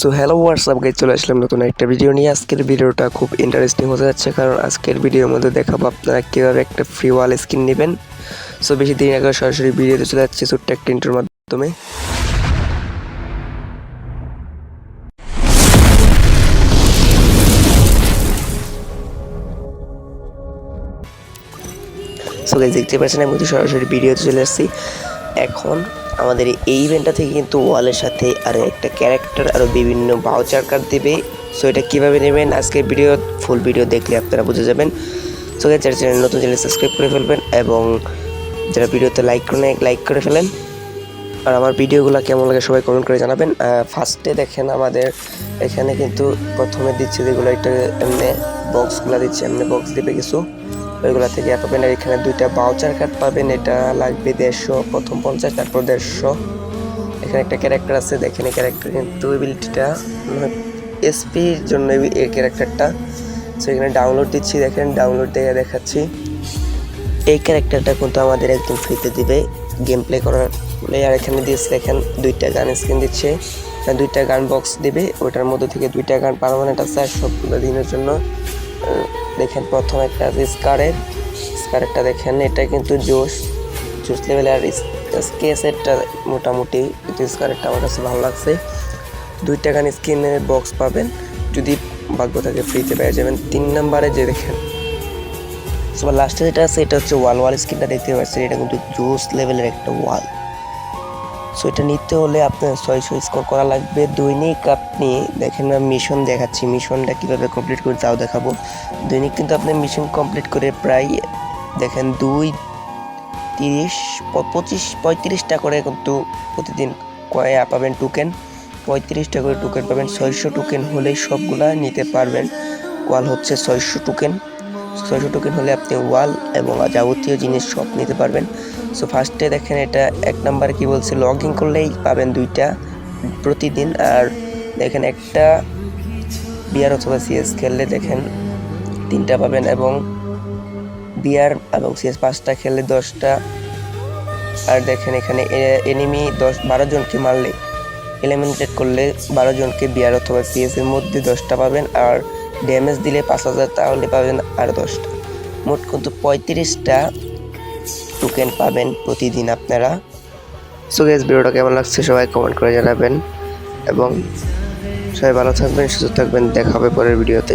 So hello WhatsApp guys চলে আসলাম নতুন একটা ভিডিও নিয়ে। আজকের ভিডিওটা খুব ইন্টারেস্টিং হতে যাচ্ছে, কারণ আজকের ভিডিওর মধ্যে দেখাবো আপনারা কীভাবে একটা ফ্রি ওয়াল স্ক্রিন নেবেন। সো বেশি দিন আগে সরাসরি ভিডিওতে চলে যাচ্ছে, ছোট্ট একটা ইন্টার মাধ্যমে। সো গাইজ দেখতে পাচ্ছেন, আমি কিন্তু সরাসরি ভিডিওতে চলে আসছি। এখন আমাদের এই ইভেন্টটা থেকে কিন্তু ওয়ালের সাথে আরও একটা ক্যারেক্টার আরও বিভিন্ন ভাউচার কার্ড দেবে। সো এটা কীভাবে নেবেন? আজকের ভিডিও ফুল ভিডিও দেখলে আপনারা বুঝে যাবেন। সো যারা চ্যানেল নতুন চ্যানেল সাবস্ক্রাইব করে ফেলবেন এবং যারা ভিডিওতে লাইক করে লাইক করে ফেলেন। আর আমার ভিডিওগুলো কেমন লাগে সবাই কমেন্ট করে জানাবেন। ফার্স্টে দেখেন আমাদের এখানে কিন্তু প্রথমে দিচ্ছে যেগুলো একটা এমনি বক্সগুলো দিচ্ছে, এমনি বক্স দিবে কিছু। ওইগুলো থেকে পাবেন আর এখানে দুইটা বাউচার কার্ড পাবেন, এটা লাগবে দেড়শো, প্রথম পঞ্চাশ, তারপর দেড়শো। এখানে একটা ক্যারেক্টার আছে, দেখেন এই ক্যারেক্টার কিন্তু এবিলিটিটা এসপির জন্য এই- ক্যারেক্টারটা সো এখানে ডাউনলোড দিচ্ছি, দেখেন ডাউনলোড দিয়ে দেখাচ্ছি। এই ক্যারেক্টারটা কিন্তু আমাদের একদম ফ্রিতে দিবে। গেম প্লে করার বলে আর এখানে দিয়েছে, দেখেন দুইটা গান স্ক্রিন দিচ্ছে। দুইটা গান বক্স দিবে, ওটার মধ্যে থেকে দুইটা গান পারমানেন্ট আছে আর সবগুলো দিনের জন্য। দেখেন প্রথম একটা স্কারের স্কারেরটা দেখেন, এটা কিন্তু জোশ। জোশ লেভেলে আর স্কেসেরটা মোটামুটি কিন্তু স্কারেরটা আমার কাছে ভালো লাগছে। দুইটা গান স্ক্রিনের বক্স পাবেন। যদি ভাগ্য থাকে ফ্রিতে পেয়ে যাবেন। তিন নম্বরে যে দেখেন সবার লাস্টে যেটা আছে, এটা হচ্ছে ওয়াল ওয়াল স্ক্রিনটা দেখতে পাচ্ছেন। এটা কিন্তু জোস লেভেলের একটা ওয়াল সো এটা নিতে হলে আপনার ছয়শো স্কোর করা লাগবে। দৈনিক আপনি দেখেন আমি মিশন দেখাচ্ছি। মিশনটা কীভাবে কমপ্লিট করে তাও দেখাবো। দৈনিক কিন্তু আপনি মিশন কমপ্লিট করে প্রায় দেখেন দুই তিরিশ পঁচিশ, পঁয়ত্রিশটা করে কিন্তু প্রতিদিন কয়ে পাবেন টোকেন পঁয়ত্রিশটা করে টোকেন পাবেন। ছয়শো টোকেন হলেই সবগুলা নিতে পারবেন। ওয়াল হচ্ছে ছয়শো টোকেন ছয়শো টোকেন হলে আপনি ওয়াল এবং যাবতীয় জিনিস সব নিতে পারবেন। সো ফার্স্টে দেখেন এটা এক নাম্বার কি বলছে লগ ইন করলেই পাবেন দুইটা প্রতিদিন। আর দেখেন একটা বিয়ার অথবা সিএস খেললে দেখেন তিনটা পাবেন এবং বিয়ার এবং সিএস পাঁচটা খেললে দশটা। আর দেখেন এখানে এনিমি দশ, বারো জনকে মারলে এলিমিনেটেড করলে বারো জনকে বিয়ার অথবা সিএস এর মধ্যে দশটা পাবেন। আর ড্যামেজ দিলে পাঁচ হাজার, তাহলে পাবেন আর দশটা। মোট কিন্তু পঁয়ত্রিশটা টোকেন পাবেন প্রতিদিন আপনারা। সো গেস ভিডিওটা কেমন লাগছে সবাই কমেন্ট করে জানাবেন। এবং সবাই ভালো থাকবেন, সুস্থ থাকবেন, দেখা হবে পরের ভিডিওতে।